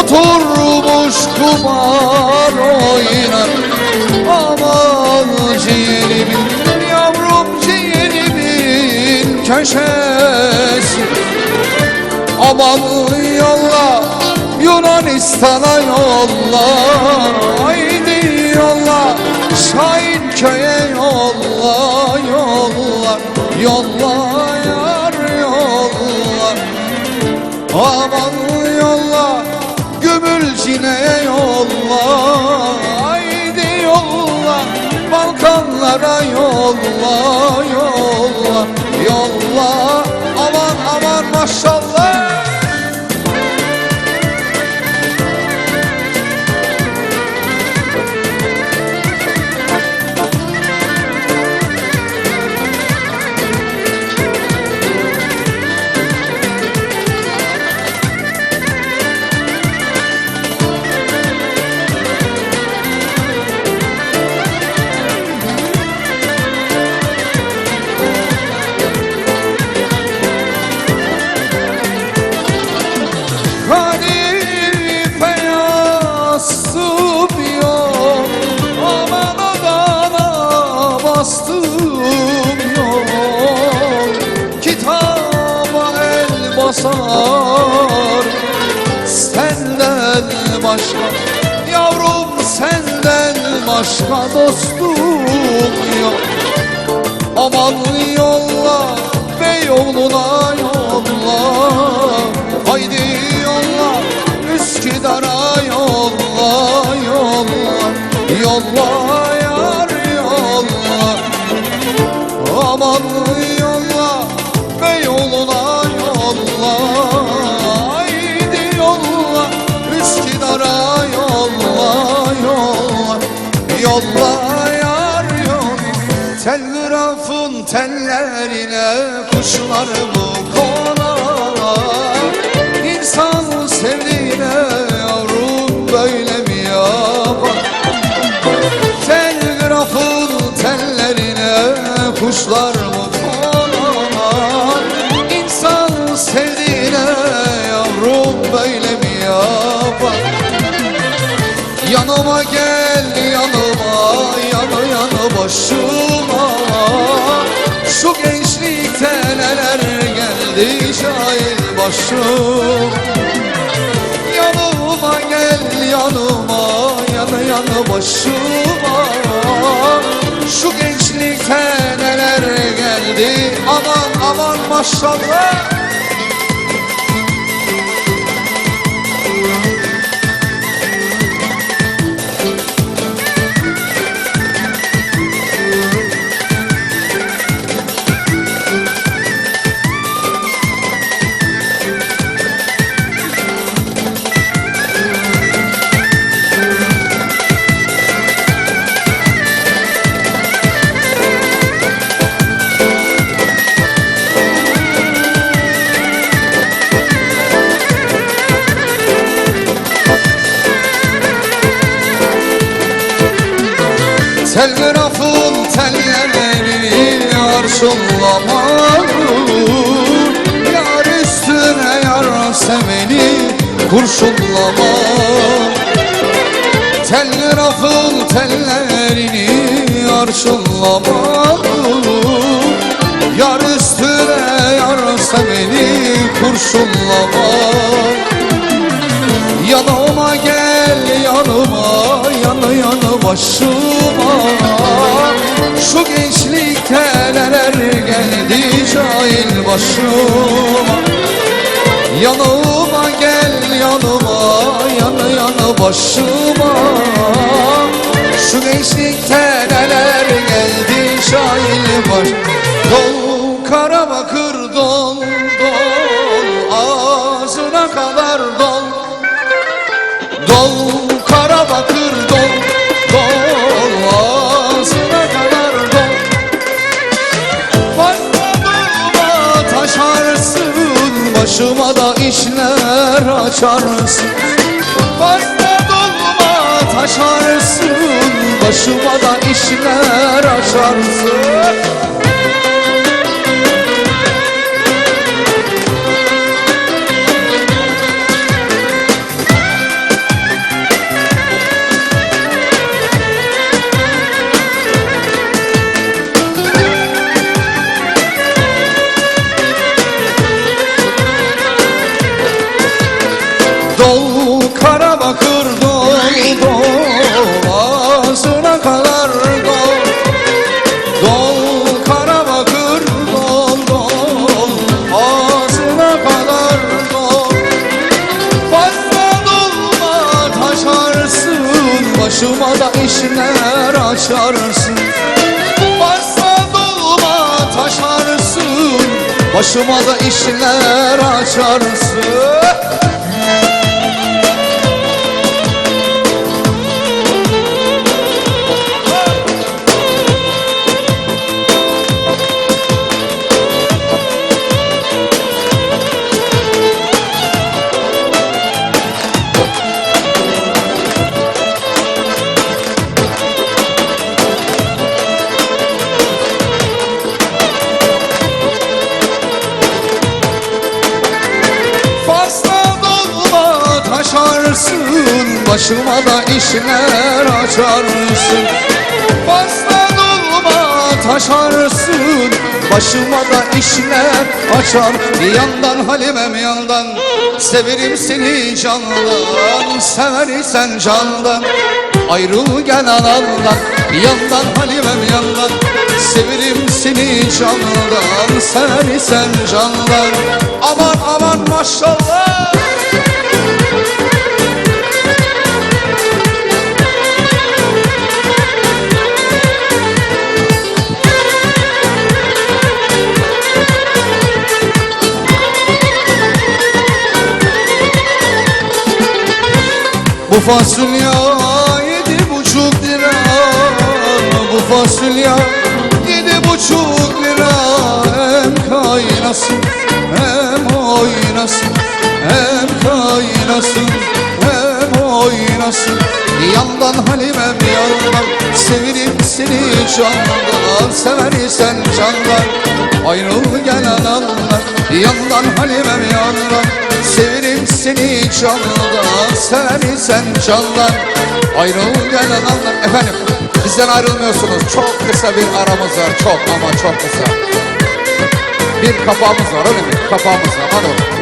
Oturmuş kumar oynar. Aman ciğerimin yavrum ciğerimin köşesi. Aman yolla Yunanistan'a yolla Gümülcine'ye yolla. Haydi yolla Balkanlara yolla Yolla Yolla. Aman aman maşallah başka dostum yok. Aman yolla Beyoğlu'na yolla. Haydi yolla Üsküdar'a yolla Yolla. Yolla Telgrafın tellerine kuşlar mı konar İnsan sevdiğine yavrum böyle mi yapar? Telgrafın tellerine kuşlar mı Yanıma gel yanıma yanı yanı başıma. Şu gençlikte neler geldi şahil başım. Yanıma gel yanıma yanı yanı başıma. Şu gençlikte neler geldi. Aman aman maşallah Telgrafın tellerini arşınlamalı Yar üstüne yar seveni kurşunlama Telgrafın tellerini arşınlamalı Yar üstüne yar seveni kurşunlama Yanıma gel yanıma yanı yanı başıma Şu gençlikte neler geldi cahil başıma? Yanıma gel yanıma yanı yanı başıma. Şu gençlikte neler geldi cahil baş Dol kara bakır dol açarsın Başıma dolma taşarsın. Başıma da işler açarsın Başıma da işler açarsın taşarsın Başıma da işler açarsın. Fazla dolma taşarsın Başıma da işler açar. Bir yandan Halimem yandan Severim seni candan Seversen candan. Ayrıl gel anandan Bir yandan Halimem yandan Severim seni candan Seversen candan. Aman aman maşallah fasulye yedi buçuk lira. Bu fasulye yedi buçuk lira. Hem kaynasın hem oynasın Hem kaynasın hem oynasın. Yandan Halimem yandan Severim seni candan. Seversen candan Ayrıl gel anandan Yandan Halimem yandan Severim seni candan Seversen candan Ayrıl gel anandan Efendim bizden ayrılmıyorsunuz. Çok kısa bir aramız var. Çok ama çok kısa. Bir kapağımız var öyle mi? Kapağımız var. Hadi bakalım